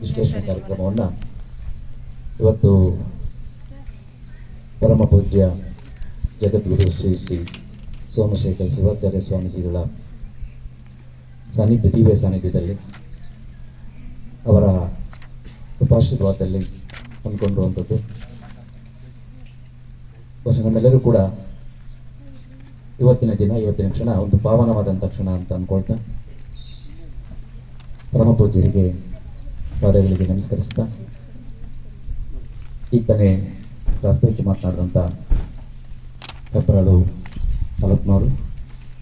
ವಿಶ್ಲೇಷಣೆ ಕಾರ್ಯಕ್ರಮವನ್ನು ಇವತ್ತು ಪರಮ ಪೂಜ್ಯ ಜಗದ್ಗುರು ಶ್ರೀ ಶ್ರೀ ಸೋಮಶೇಖರ್ ಶಿವಾಚಾರ್ಯ ಸ್ವಾಮೀಜಿಗಳ ಸಾನ್ನಿಧ್ಯ, ದಿವ್ಯ ಸಾನ್ನಿಧ್ಯದಲ್ಲಿ, ಅವರ ಉಪಾಶೀರ್ವಾದದಲ್ಲಿ ಹಮ್ಮಿಕೊಂಡಿರುವಂಥದ್ದು. ಬಹುಶಃ ನಮ್ಮೆಲ್ಲರೂ ಕೂಡ ಇವತ್ತಿನ ದಿನ, ಇವತ್ತಿನ ಕ್ಷಣ, ಒಂದು ಪಾವನವಾದಂಥ ಕ್ಷಣ ಅಂತ ಅಂದ್ಕೊಳ್ತಾ ಪರಮ ಪಾದಗಳಿಗೆ ನಮಸ್ಕರಿಸ್ತಾ ಈಗ ತಾನೇ ವಾಸ್ತವಿಕ ಮಾತನಾಡಿದಂಥ ಕಪ್ರಾಳು ತಾಲೂಕ್ನವರು,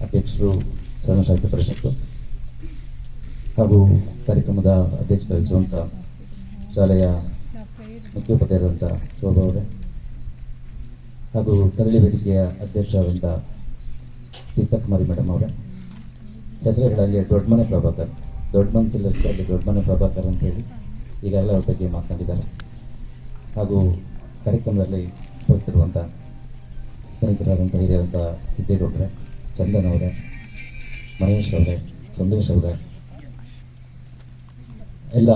ಅಧ್ಯಕ್ಷರು ಸಣ್ಣ ಸಾಹಿತ್ಯ ಪರಿಷತ್ತು ಹಾಗೂ ಕಾರ್ಯಕ್ರಮದ ಅಧ್ಯಕ್ಷತೆ ವಹಿಸುವಂಥ ಶಾಲೆಯ ಮುಖ್ಯೋಪಾಧ್ಯಾಯರಾದಂಥ ಶೋಭಾ ಅವರೇ ಹಾಗೂ ಕದಳಿ ವೇದಿಕೆಯ ಅಧ್ಯಕ್ಷರಾದಂಥ ತೀರ್ಥಕುಮಾರಿ ಮೇಡಮ್ ಅವರೇ. ಹೆಸರುಗಳಲ್ಲಿ ದೊಡ್ಡಮನೆ ಪ್ರಭಾಕರ್. ದೊಡ್ಡ ಮನಸ್ಸಲ್ಲಿ ದೊಡ್ಡಮನೆ ಪ್ರಭಾಕರ್ ಅಂತ ಹೇಳಿ. ಈಗೆಲ್ಲ ಅವ್ರ ಬಗ್ಗೆ ಮಾತನಾಡಿದ್ದಾರೆ. ಹಾಗೂ ಕಾರ್ಯಕ್ರಮದಲ್ಲಿ ಬರ್ತಿರುವಂಥ ಸ್ನೇಹಿತರಾದಂಥ ಹಿರಿಯರಂಥ ಸಿದ್ದೇಗೌಡರೆ, ಚಂದನ್ ಅವರೇ, ಮಹೇಶ್ ಅವರೇ, ಸಂದೇಶ್ ಅವರೇ, ಎಲ್ಲ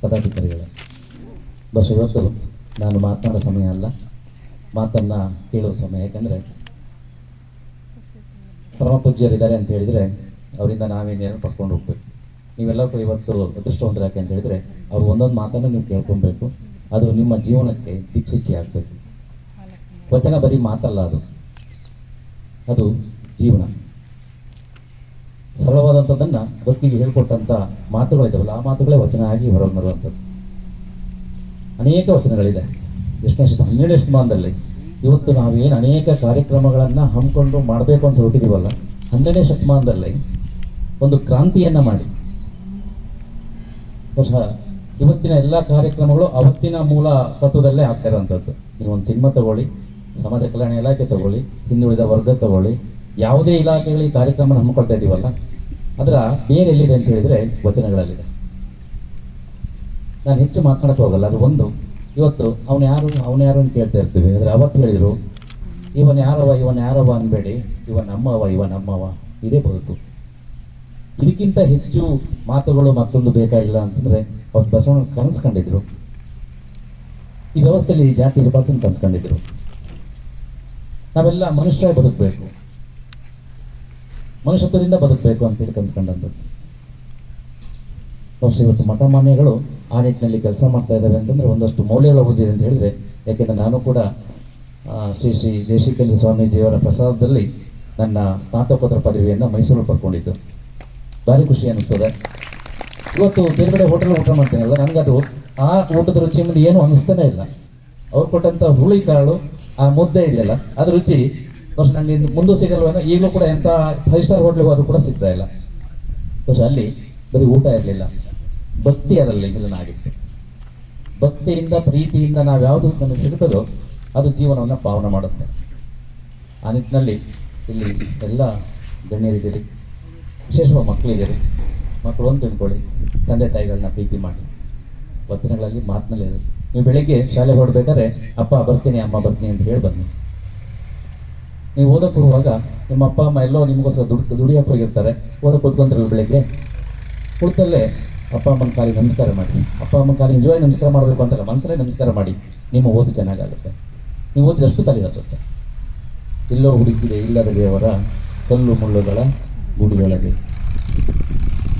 ಪದಾಧಿಕಾರಿಗಳೇ. ಬಸ್, ಇವತ್ತು ನಾನು ಮಾತನಾಡೋ ಸಮಯ ಅಲ್ಲ. ಮಾತನ್ನು ಕೇಳೋ ಸಮಯ, ಯಾಕಂದರೆ ಪರಮ ಪೂಜ್ಯರಿದ್ದಾರೆ ಅಂತ ಹೇಳಿದರೆ ಅವರಿಂದ ನಾವೇನೇನು ಪಡ್ಕೊಂಡು ಹೋಗ್ಬೇಕು. ನೀವೆಲ್ಲರೂ ಇವತ್ತು ಅದೃಷ್ಟವಂತರು ಯಾಕೆ ಅಂತ ಹೇಳಿದ್ರೆ ಅವ್ರು ಒಂದೊಂದು ಮಾತನ್ನು ನೀವು ಕೇಳ್ಕೊಬೇಕು. ಅದು ನಿಮ್ಮ ಜೀವನಕ್ಕೆ ದಿಕ್ಸೂಚಿ ಆಗಬೇಕು. ವಚನ ಬರೀ ಮಾತಲ್ಲ ಅದು. ಅದು ಜೀವನ. ಸರಳವಾದಂಥದ್ದನ್ನು ಬದುಕಿಗೆ ಹೇಳ್ಕೊಟ್ಟಂಥ ಮಾತುಗಳಿದ್ದಾವಲ್ಲ ಆ ಮಾತುಗಳೇ ವಚನ ಆಗಿ ಹೊರಗೆ ಬರುವಂಥದ್ದು. ಅನೇಕ ವಚನಗಳಿದೆ. ಎಷ್ಟನೇ ಶತ, ಹನ್ನೆರಡನೇ ಶತಮಾನದಲ್ಲಿ ಇವತ್ತು ನಾವೇನು ಅನೇಕ ಕಾರ್ಯಕ್ರಮಗಳನ್ನು ಹಮ್ಮಿಕೊಂಡು ಮಾಡಬೇಕು ಅಂತ ಹೊರಟಿದ್ದೀವಲ್ಲ ಹನ್ನೆರಡನೇ ಶತಮಾನದಲ್ಲಿ ಒಂದು ಕ್ರಾಂತಿಯನ್ನ ಮಾಡಿ. ಬಹುಶಃ ಇವತ್ತಿನ ಎಲ್ಲ ಕಾರ್ಯಕ್ರಮಗಳು ಅವತ್ತಿನ ಮೂಲ ತತ್ವದಲ್ಲೇ ಆಗ್ತಾ ಇರೋವಂಥದ್ದು ನೀವು ಒಂದು ಸಿನಿಮಾ ತಗೊಳ್ಳಿ, ಸಮಾಜ ಕಲ್ಯಾಣ ಇಲಾಖೆ ತಗೊಳ್ಳಿ, ಹಿಂದುಳಿದ ವರ್ಗ ತಗೊಳ್ಳಿ, ಯಾವುದೇ ಇಲಾಖೆಗಳಿಗೆ ಕಾರ್ಯಕ್ರಮ ಹಮ್ಮಿಕೊಳ್ತಾ ಇದ್ದೀವಲ್ಲ, ಅದರ ಬೇರೆ ಎಲ್ಲಿದೆ ಅಂತ ಹೇಳಿದರೆ ವಚನಗಳಲ್ಲಿದೆ. ನಾನು ಹೆಚ್ಚು ಮಾತನಾಡಕ್ಕೆ ಹೋಗಲ್ಲ, ಅದು ಒಂದು. ಇವತ್ತು ಅವನು ಯಾರು ಅವನು ಯಾರು ಅಂತ ಕೇಳ್ತಾ ಇರ್ತೀವಿ. ಆದರೆ ಅವತ್ತು ಹೇಳಿದರು, ಇವನ್ ಯಾರವ ಇವನ್ ಯಾರವ ಅನ್ಬೇಡಿ ಇವ ನಮ್ಮವ ಇವ ನಮ್ಮವ. ಇದೇ ಬದುಕು. ಇದಕ್ಕಿಂತ ಹೆಚ್ಚು ಮಾತುಗಳು ಮತ್ತೊಂದು ಬೇಕಾಗಿಲ್ಲ ಅಂತಂದ್ರೆ ಅವ್ರು ಬಸವಣ್ಣ ಕನಸ್ಕೊಂಡಿದ್ರು. ಈ ವ್ಯವಸ್ಥೆಯಲ್ಲಿ ಜಾತಿ ಇರಬಾರ್ದು ಅಂತ ಕನಸ್ಕೊಂಡಿದ್ರು. ನಾವೆಲ್ಲ ಮನುಷ್ಯ ಬದುಕಬೇಕು. ಮನುಷ್ಯತ್ವದಿಂದ ಬದುಕಬೇಕು ಅಂತೇಳಿ ಕನ್ಸ್ಕೊಂಡಂಥದ್ದು. ಬಹುಶಃ ಇವತ್ತು ಮಠ ಮಾನ್ಯಗಳು ಆ ನಿಟ್ಟಿನಲ್ಲಿ ಕೆಲಸ ಮಾಡ್ತಾ ಇದ್ದಾವೆ ಅಂತಂದ್ರೆ ಒಂದಷ್ಟು ಮೌಲ್ಯಗಳು ಓದಿದೆ ಅಂತ ಹೇಳಿದ್ರೆ, ಯಾಕೆಂದರೆ ನಾನು ಕೂಡ ಶ್ರೀ ಶ್ರೀ ದೇಶಿಕೇಂದ್ರ ಸ್ವಾಮೀಜಿಯವರ ಪ್ರಸಾದದಲ್ಲಿ ನನ್ನ ಸ್ನಾತಕೋತ್ತರ ಪದವಿಯನ್ನು ಮೈಸೂರು ಪಡ್ಕೊಂಡಿದ್ದು. ಭಾರಿ ಖುಷಿ ಅನಿಸ್ತದೆ ಇವತ್ತು ಬೇರೆ ಬೇರೆ ಹೋಟೆಲ್ ಊಟ ಮಾಡ್ತೀನಲ್ಲ ನನಗದು ಆ ಊಟದ ರುಚಿ ಮುಂದೆ ಏನು ಅನಿಸ್ತಾನೆ ಇಲ್ಲ. ಅವ್ರು ಕೊಟ್ಟಂಥ ಹುಳಿ ಕಾಳು, ಆ ಮುದ್ದೆ ಇದೆಯಲ್ಲ, ಅದು ರುಚಿ ಫಸ್ಟ್ ನನಗೆ ಮುಂದೆ ಸಿಗಲ್ವೇನೋ, ಈಗಲೂ ಕೂಡ ಎಂಥ ಫೈವ್ ಸ್ಟಾರ್ ಹೋಟ್ಲಿಗೆ ಹೋದರೂ ಕೂಡ ಸಿಗ್ತಾ ಇಲ್ಲ. ಫಸ್ಟ್ ಅಲ್ಲಿ ಬರೀ ಊಟ ಇರಲಿಲ್ಲ. ಭಕ್ತಿ ಅದರಲ್ಲಿ ಮಿಲನ ಭಕ್ತಿಯಿಂದ, ಪ್ರೀತಿಯಿಂದ ನಾವು ಯಾವುದು ನಮಗೆ ಸಿಗುತ್ತದೋ ಅದು ಜೀವನವನ್ನು ಪಾವನ ಮಾಡುತ್ತೆ. ಆ ನಿಟ್ಟಿನಲ್ಲಿ ಇಲ್ಲಿ ಎಲ್ಲ ಗಣ್ಯರಿದ್ದೀರಿ. ವಿಶೇಷವಾಗಿ ಮಕ್ಕಳಿದ್ದೀರಿ. ಮಕ್ಕಳು ಅಂತ ತಿಳ್ಕೊಳ್ಳಿ. ತಂದೆ ತಾಯಿಗಳನ್ನ ಪ್ರೀತಿ ಮಾಡಿ. ವಚನಗಳಲ್ಲಿ ಮಾತಿನಲ್ಲಿ ನೀವು ಬೆಳಿಗ್ಗೆ ಶಾಲೆಗೆ ಹೊರಡ್ಬೇಕಾದ್ರೆ, ಅಪ್ಪ ಬರ್ತೀನಿ, ಅಮ್ಮ ಬರ್ತೀನಿ ಅಂತ ಹೇಳಿ ಬನ್ನಿ. ನೀವು ಓದಕ್ಕೆ ಹೋಗುವಾಗ ನಿಮ್ಮ ಅಪ್ಪ, ಅಮ್ಮ ಎಲ್ಲೋ ನಿಮಗೋಸ್ಕರ ದುಡ್ ದುಡಿಯೋಕೆ ಹೋಗಿರ್ತಾರೆ. ಓದಕ್ಕೆ ಕೂತ್ಕೊಂಡ್ರಲ್ಲ ಬೆಳಿಗ್ಗೆ? ಕುಳಿತಲ್ಲೇ ಅಪ್ಪ, ಅಮ್ಮನ ಕಾಲಿಗೆ ನಮಸ್ಕಾರ ಮಾಡಿ. ಅಪ್ಪ, ಅಮ್ಮನ ಕಾಲಿಗೆ ನಿಜವಾಗಿ ನಮಸ್ಕಾರ ಮಾಡಬೇಕು ಅಂತಲ್ಲ ಮನಸ್ಸಲ್ಲೇ ನಮಸ್ಕಾರ ಮಾಡಿ. ನಿಮ್ಮ ಓದು ಚೆನ್ನಾಗಾಗುತ್ತೆ. ನೀವು ಓದಿದಷ್ಟು ತಲೆ ಎಲ್ಲೋ ಹುಡುಕಿದೆ, ಇಲ್ಲದ ದೇವರ ಕಲ್ಲು ಮುಳ್ಳುಗಳ ಗುಡಿಯೊಳಗೆ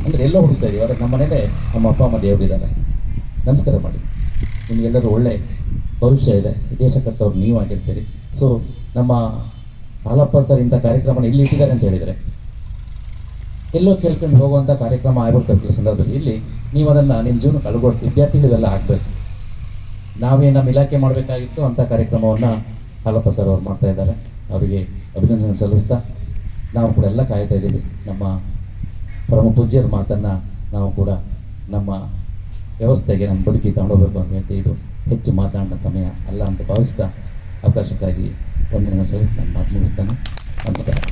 ಅಂದರೆ ಎಲ್ಲೋ ಹುಡುಕ್ತಾ ಇದೀವಿ. ಆದರೆ ನಮ್ಮ ಮನೇಲೆ ನಮ್ಮ ಅಪ್ಪ, ಅಮ್ಮ ದೇವರಿದ್ದಾರೆ ನಮಸ್ಕಾರ ಮಾಡಿ. ನಿಮಗೆಲ್ಲರೂ ಒಳ್ಳೆ ಭವಿಷ್ಯ ಇದೆ. ಈ ದೇಶ ಕಟ್ಟವ್ರು ನೀವು ಆಗಿರ್ತೀರಿ. ಸೊ ನಮ್ಮ ಹಾಲಪ್ಪ ಸರ್ ಇಂಥ ಕಾರ್ಯಕ್ರಮ ಇಲ್ಲಿ ಇಟ್ಟಿದ್ದಾರೆ ಅಂತ ಹೇಳಿದರೆ, ಎಲ್ಲೋ ಕೇಳ್ಕೊಂಡು ಹೋಗುವಂಥ ಕಾರ್ಯಕ್ರಮ ಆಗ್ಬೇಕು ಸಂದರ್ಭದಲ್ಲಿ ಇಲ್ಲಿ ನೀವು ಅದನ್ನು ನಿಮ್ಮ ಜೀವನಕ್ಕೆ ಅಳವಡಿಸಿ ವಿದ್ಯಾರ್ಥಿಗಳಿಗೆಲ್ಲ ಆಗಬೇಕು. ನಾವೇ ನಮ್ಮ ಇಲಾಖೆ ಮಾಡಬೇಕಾಗಿತ್ತು ಅಂಥ ಕಾರ್ಯಕ್ರಮವನ್ನು ಹಾಲಪ್ಪ ಸರ್ ಅವ್ರು ಮಾಡ್ತಾ ಇದ್ದಾರೆ. ಅವರಿಗೆ ಅಭಿನಂದನೆ ಸಲ್ಲಿಸ್ತಾ ನಾವು ಕೂಡ ಎಲ್ಲ ಕಾಯ್ತಾ ಇದ್ದೀವಿ. ನಮ್ಮ ಪರಮ ಪೂಜ್ಯರ ಮಾತನ್ನು ನಾವು ಕೂಡ ನಮ್ಮ ವ್ಯವಸ್ಥೆಗೆ ನಮ್ಮ ಬದುಕಿ ತಗೊಂಡೋಗ್ಬೇಕು ಅಂತ ಹೇಳ್ತಿ ಇದು ಹೆಚ್ಚು ಮಾತನಾಡಿದ ಸಮಯ ಅಲ್ಲ ಅಂತ ಭಾವಿಸ್ತಾ ಅವಕಾಶಕ್ಕಾಗಿ ಒಂದಿನ ಸಲ್ಲಿಸ್ತಾನೆ ಮಾತು ಮುಗಿಸ್ತಾನೆ. ನಮಸ್ಕಾರ.